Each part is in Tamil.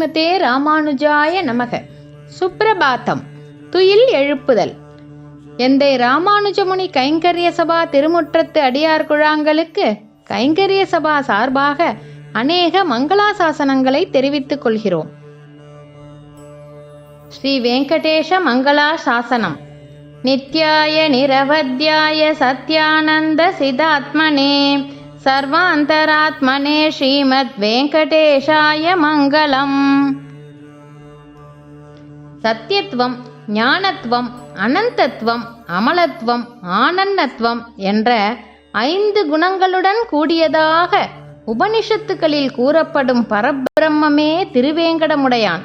ஸ்ரீமதே ராமானுஜாய நமக. சுப்பிரபாத்தம் துயில் எழுப்புதல். எந்தை ராமானுஜமுனி கைங்கரிய சபா திருமுற்றத்து அடியார் குழாங்களுக்கு கைங்கரிய சபா சார்பாக அநேக மங்களாசாசனங்களை தெரிவித்துக் கொள்கிறோம். ஸ்ரீ வெங்கடேஷ மங்களா சாசனம் நித்யாய நிரவத்யாய சத்யானந்த சிதாத்மனே. சர்வாந்தராத்மனே ஸ்ரீமத் வெங்கடேஷாய மங்களம். சத்தியத்துவம் ஞானத்துவம் அனந்தத்துவம் அமலத்துவம் ஆனந்தத்துவம் என்ற ஐந்து குணங்களுடன் கூடியதாக உபனிஷத்துக்களில் கூறப்படும் பரபிரம்மே திருவேங்கடமுடையான்.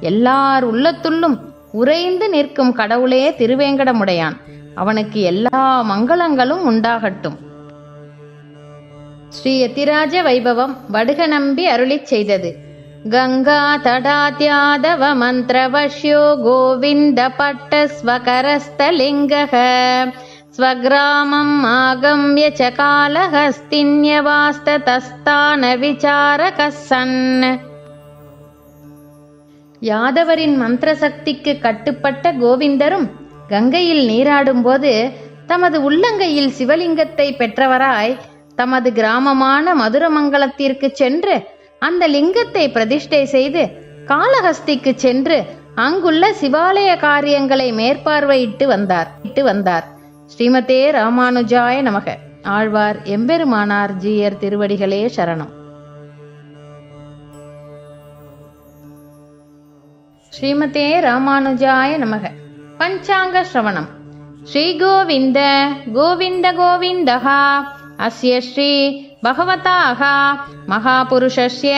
எல்லார் உள்ளத்துள்ளும் உறைந்து நிற்கும் கடவுளே திருவேங்கடமுடையான். அவனுக்கு எல்லா மங்களங்களும் உண்டாகட்டும். ஸ்ரீ யதிராஜ வைபவம் வடுக நம்பி அருளிச் செய்தது. கங்கா தடாத்யாதவ மந்திரவஷ்யோ கோவிந்த பட்ட ஸ்வகரஸ்தலிங்கக ஸ்வகிராமம் ஆகம்ய ச காலஹஸ்தின்யவாஸ்தஸ்தான விசாரக சன் யாதவரின் மந்திர சக்திக்கு கட்டுப்பட்ட கோவிந்தரும் கங்கையில் நீராடும்போது தமது உள்ளங்கையில் சிவலிங்கத்தை பெற்றவராய் தமது கிராமமான மதுரமங்கலத்திற்கு சென்று அந்த லிங்கத்தை பிரதிஷ்டை செய்து காளஹஸ்திக்கு சென்று அங்குள்ள சிவாலய காரியங்களை மேற்பார்வையிட்டு வந்தார். இட்டு வந்தார். ஸ்ரீமதே ராமானுஜாய நமக. ஆழ்வார் எம்பெருமானார் ஜீயர் திருவடிகளே சரணம். ஸ்ரீமதே ராமானுஜாய நமக. பஞ்சாங்க ஸ்ரவணம். ஸ்ரீ கோவிந்த கோவிந்த கோவிந்தகா अस्य श्री भगवताः महापुरुषस्य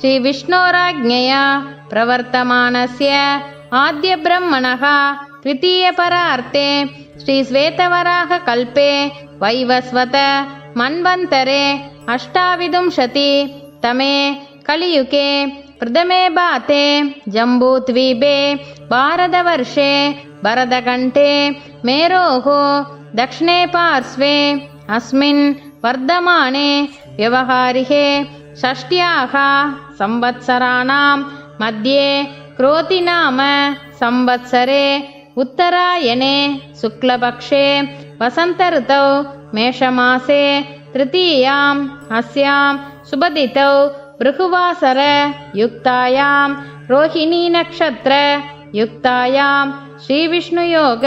श्रीविष्णोराज्ञया प्रवर्तमानस्य आद्यब्रह्मणः द्वितीयपरार्ते श्रीश्वेतवराहकल्पे वैवस्वत मन्वन्तरे अष्टाविंशतितमे कलियुगे प्रथमे बाते जम्बूद्वीपे भारतवर्षे बरदकण्ठे मेरोः दक्षिणे पार्श्वे अस्मिन् वर्धमाने व्यवहारिके षष्ट्याः संवत्सराणां मध्ये क्रोतिनाम संवत्सरे उत्तरायणे शुक्लपक्षे वसन्तऋतौ मेषमासे तृतीयाम् अस्यां सुबदितौ भृगुवासर युक्तायां रोहिणीनक्षत्र युक्तायां श्रीविष्णुयोग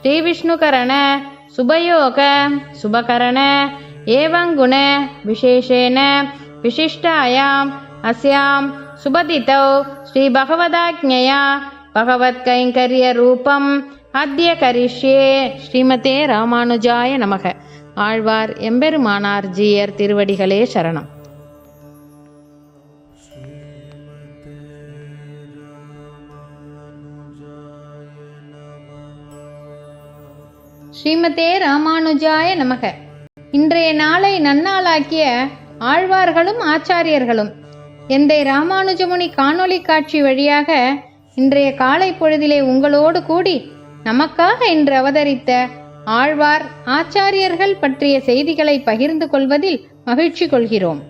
श्रीविष्णुकरण சுபயோக சுபகரண ஏவங்குண விசேஷேன விசிஷ்டாயாம் அஸ்யாம் சுபதிதௌ ஸ்ரீபகவதாஜ்ஞயா பகவத்கைங்கரியரூபம் அத்திய கரிஷ்யே ஸ்ரீமதே ராமானுஜாய நமக. ஆழ்வார் எம்பெருமானார் ஜீயர் திருவடிகளே சரணம். ஸ்ரீமதே ராமானுஜாய நமக. இன்றைய நாளை நன்னாளாக்கிய ஆழ்வார்களும் ஆச்சாரியர்களும் எந்தை ராமானுஜமுனி காணொளி காட்சி வழியாக இன்றைய காலை பொழுதிலே உங்களோடு கூடி நமக்காக இன்று அவதரித்த ஆழ்வார் ஆச்சாரியர்கள் பற்றிய செய்திகளை பகிர்ந்து கொள்வதில் மகிழ்ச்சி கொள்கிறோம்.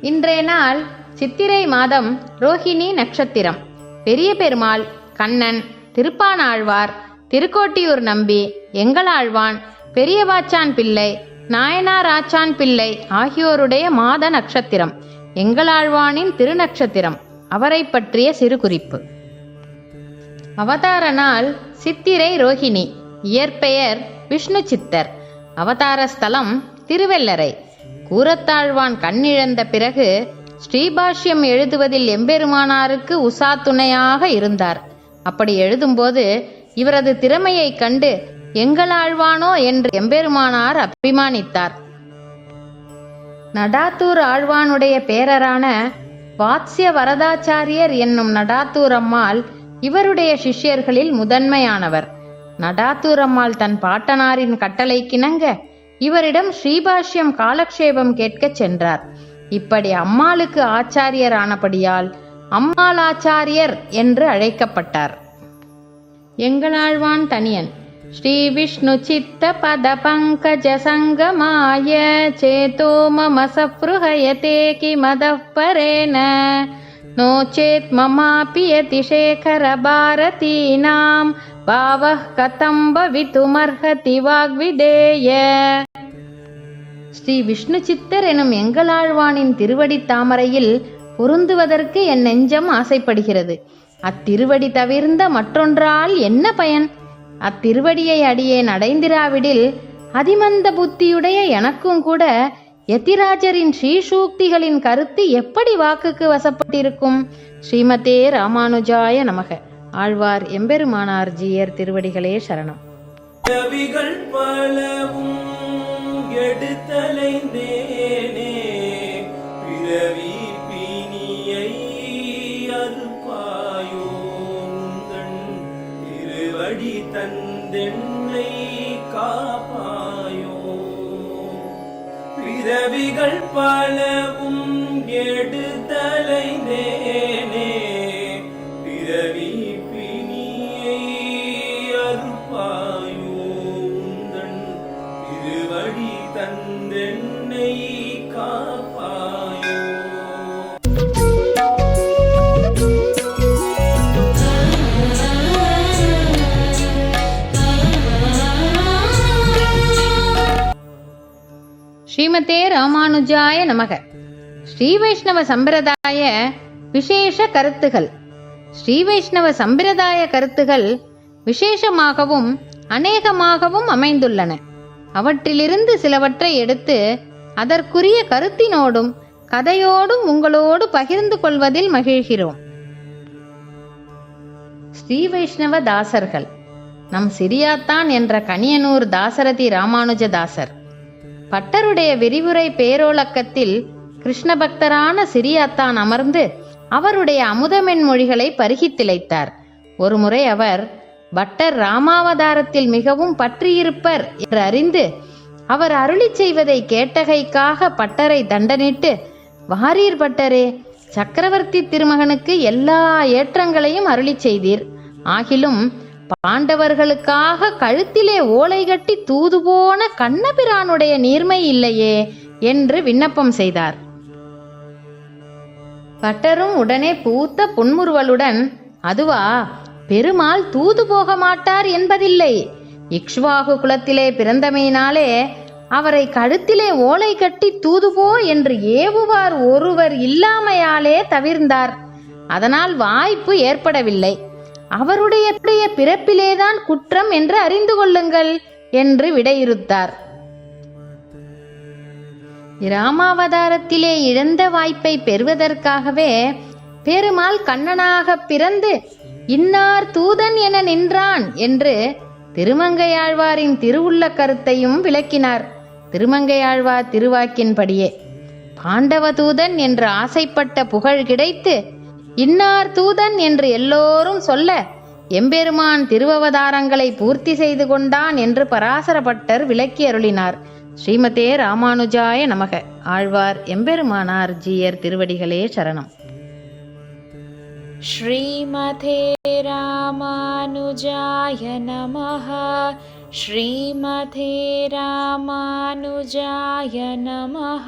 இன்றைய நாள் சித்திரை மாதம் ரோஹிணி நட்சத்திரம். பெரிய பெருமாள் கண்ணன் திருப்பானாழ்வார் திருக்கோட்டியூர் நம்பி எங்களாழ்வான் பெரியவாச்சான் பிள்ளை நாயனாராச்சான் பிள்ளை ஆகியோருடைய மாத நட்சத்திரம் எங்களாழ்வானின் திருநட்சத்திரம் அவரை பற்றிய சிறு குறிப்பு அவதார நாள் சித்திரை ரோஹிணி இயற்பெயர் விஷ்ணு சித்தர். அவதார ஸ்தலம் திருவெல்லரை கூரத்தாழ்வான் கண்ணிழந்த பிறகு ஸ்ரீபாஷ்யம் எழுதுவதில் எம்பெருமானாருக்கு உசா துணையாக இருந்தார். அப்படி எழுதும்போது இவரது திறமையை கண்டு எங்களாழ்வானோ என்று எம்பெருமானார் அபிமானித்தார். நடாத்தூர் ஆழ்வானுடைய பேரரான வாத்ஸ்ய வரதாச்சாரியர் என்னும் நடாத்தூர் அம்மாள் இவருடைய சிஷ்யர்களில் முதன்மையானவர். நடாத்தூர் அம்மாள் தன் பாட்டனாரின் கட்டளை கிணங்க இவரிடம் ஸ்ரீபாஷ்யம் காலக்ஷேபம் கேட்கச் சென்றார். இப்படி அம்மாளுக்கு ஆச்சாரியர் ஆனபடியால் அம்மாளாச்சாரியர் என்று அழைக்கப்பட்டார். எங்களாழ்வான் தனியன் ஸ்ரீ விஷ்ணு சித்த பத பங்கஜ சங்கமாய சேதோ மம சப்ருஹயதே கிமதः பரேன नो चेत् ममापि यतिशेखरभारतीनां भावः कथं भवितुमर्हति वाग्विदेय ஸ்ரீ விஷ்ணு சித்தர் எனும் எங்களாழ்வானின் திருவடி தாமரையில் பொருந்துவதற்கு என் நெஞ்சம் ஆசைப்படுகிறது அத்திருவடி தவிர்ந்த மற்றொன்றால் என்ன பயன்? அத்திருவடியை அடியேன் அடைந்திராவிடில் அதிமந்த புத்தியுடைய எனக்கும் கூட யதிராஜரின் ஸ்ரீசூக்திகளின் கருத்து எப்படி வாக்குக்கு வசப்பட்டிருக்கும்? ஸ்ரீமதே ராமானுஜாய நமக. ஆழ்வார் எம்பெருமானார் ஜீயர் திருவடிகளே சரணம். பலவும் எடுத்தலைந்தேனே தந்தென்னை காப்பாயோ? பிறவிகள் பலவும் எடுத்தலைந்தேனே பிறவி பிணியை அறுப்பாயோ? உந்தன் திருவடி தந்தென்னை காப்பாயோ? ஸ்ரீமதே ராமானுஜாய நமக. ஸ்ரீ வைஷ்ணவ சம்பிரதாய விசேஷ கருத்துகள். ஸ்ரீ வைஷ்ணவ சம்பிரதாய கருத்துகள் விசேஷமாகவும் அநேகமாகவும் அமைந்துள்ளன. அவற்றிலிருந்து சிலவற்றை எடுத்து அதற்குரிய கருத்தினோடும் கதையோடும் உங்களோடு பகிர்ந்து கொள்வதில் மகிழ்கிறோம். ஸ்ரீ வைஷ்ணவ தாசர்கள். நம் சிரியாத்தான் என்ற கனியனூர் தாசரதி ராமானுஜ தாசர். பட்டருடைய விரிவுரை பேரோலக்கத்தில் கிருஷ்ண பக்தரான சிறியாத்தான் அமர்ந்து அவருடைய அமுதமென் மொழிகளை பருகி திளைத்தார் ஒருமுறை அவர் பட்டர் ராமாவதாரத்தில் மிகவும் பற்றியிருப்பர் என்று அறிந்து அவர் அருளிச் செய்வதை கேட்டகைக்காக பட்டரை தண்டனிட்டு வாரீர் பட்டரே சக்கரவர்த்தி திருமகனுக்கு எல்லா ஏற்றங்களையும் அருளி செய்தீர். ஆகிலும் பாண்டவர்களுக்காக கழுத்திலே ஓலை கட்டி தூது போன கண்ணபிரானுடைய நீர்மை இல்லையே என்று விண்ணப்பம் செய்தார். பட்டரும் உடனே பூத்த புன்முறுவலுடன் அதுவா பெருமாள் தூது போக மாட்டார் என்பதில்லை. இக்ஷ்வாகு குலத்திலே பிறந்தமையினாலே அவரை கழுத்திலே ஓலை கட்டி தூதுவோ என்று ஏவுவார் ஒருவர் இல்லாமையாலே தவிர்ந்தார். அதனால் வாய்ப்பு ஏற்படவில்லை. அவருடைய பிறப்பிலேதான் குற்றம் என்று அறிந்து கொள்ளுங்கள் என்று விடையிறுத்தார். ராமாவதாரத்திலே இழந்த வாய்ப்பை பெறுவதற்காகவே பெருமாள் கண்ணனாக பிறந்து இன்னார் தூதன் என நின்றான் என்று திருமங்கையாழ்வாரின் திருவுள்ள கருத்தையும் விளக்கினார். திருமங்கையாழ்வார் திருவாக்கின்படியே பாண்டவ தூதன் என்று ஆசைப்பட்ட புகழ் கிடைத்து இன்னார் தூதன் என்று எல்லோரும் சொல்ல எம்பெருமான் திருவவதாரங்களை பூர்த்தி செய்து கொண்டான் என்று பராசரப்பட்டர் விளக்கி அருளினார் ஸ்ரீமதே ராமானுஜாய நமக ஆழ்வார் எம்பெருமானார் ஜீயர் திருவடிகளே சரணம் श्रीमते रामानुजाय नमः श्रीमते रामानुजाय नमः